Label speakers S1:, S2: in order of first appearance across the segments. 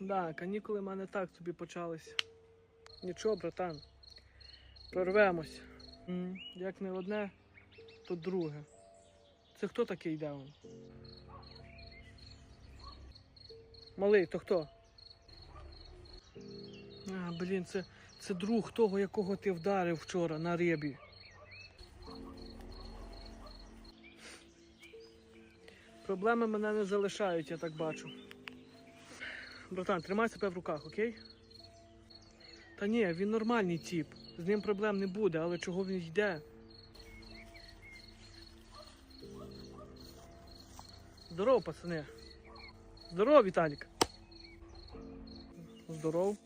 S1: Да, канікули в мене так собі почалися. Нічого, братан. Прорвемось. Як не одне, то друге. Це хто такий йде? он? Малий, то хто? А, блін, це, це друг того, якого ти вдарив вчора на рибі. Проблеми мене не залишають, я так бачу. Братан, тримай себе в руках, окей? Та ні, він нормальний тіп. З ним проблем не буде, але чого він йде? Здорово, пацани. Здорово, Віталік. Здоров.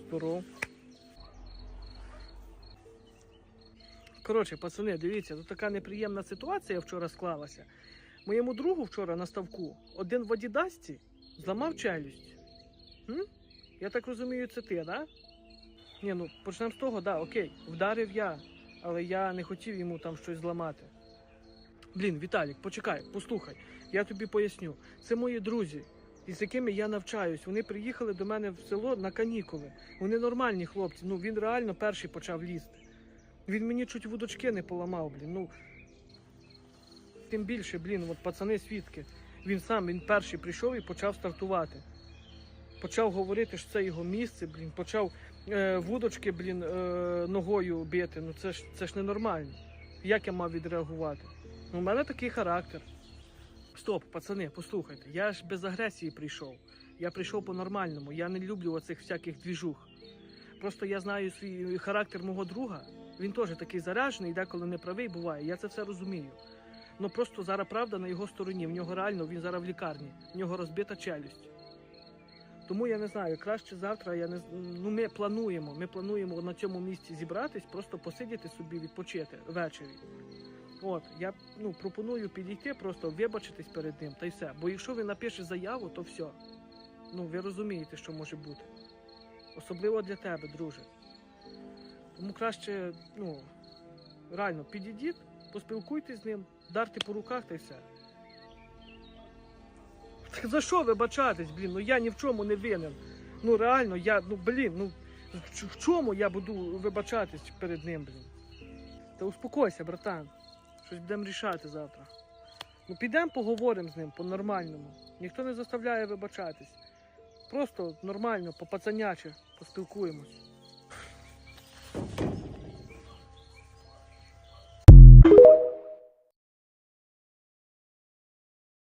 S1: Здоров. Коротше, пацани, дивіться, тут така неприємна ситуація вчора склалася. Моєму другу вчора на ставку один в Адідасті зламав челюсть. М? Я так розумію, це ти, да? Ні, ну почнемо з того, да, окей, вдарив я, але я не хотів йому там щось зламати. Блін, Віталік, почекай, послухай, я тобі поясню. Це мої друзі, із якими я навчаюсь. Вони приїхали до мене в село на канікули. Вони нормальні хлопці. Ну він реально перший почав лізти. Він мені чуть вудочки не поламав, блін. Ну тим більше, блін, от пацани свідки. Він сам він перший прийшов і почав стартувати. Почав говорити, що це його місце, блін, почав е, вудочки, блін, е, ногою бити. Ну це ж це ж ненормально. Як я мав відреагувати? Ну, у мене такий характер. Стоп, пацани, послухайте, я ж без агресії прийшов. Я прийшов по-нормальному. Я не люблю оцих всяких двіжух. Просто я знаю свій характер мого друга. Він теж такий заряджений, деколи не правий буває. Я це все розумію. Ну просто зараз правда на його стороні. В нього реально він зараз в лікарні, в нього розбита челюсть. Тому я не знаю, краще завтра я не ну ми плануємо. Ми плануємо на цьому місці зібратись, просто посидіти собі, відпочити ввечері. От, я ну, пропоную підійти, просто вибачитись перед ним та й все. Бо якщо він напише заяву, то все. Ну, ви розумієте, що може бути. Особливо для тебе, друже. Тому краще, ну, реально, підійдіть, поспілкуйтесь з ним, дарте по руках та й все. За що вибачатись, блін? Ну я ні в чому не винен. Ну реально, я, ну блін, ну в чому я буду вибачатись перед ним, блін? Та успокойся, братан. Щось будемо рішати завтра. Ну підемо поговоримо з ним по-нормальному. Ніхто не заставляє вибачатись. Просто нормально, по-пацаняче поспілкуємось.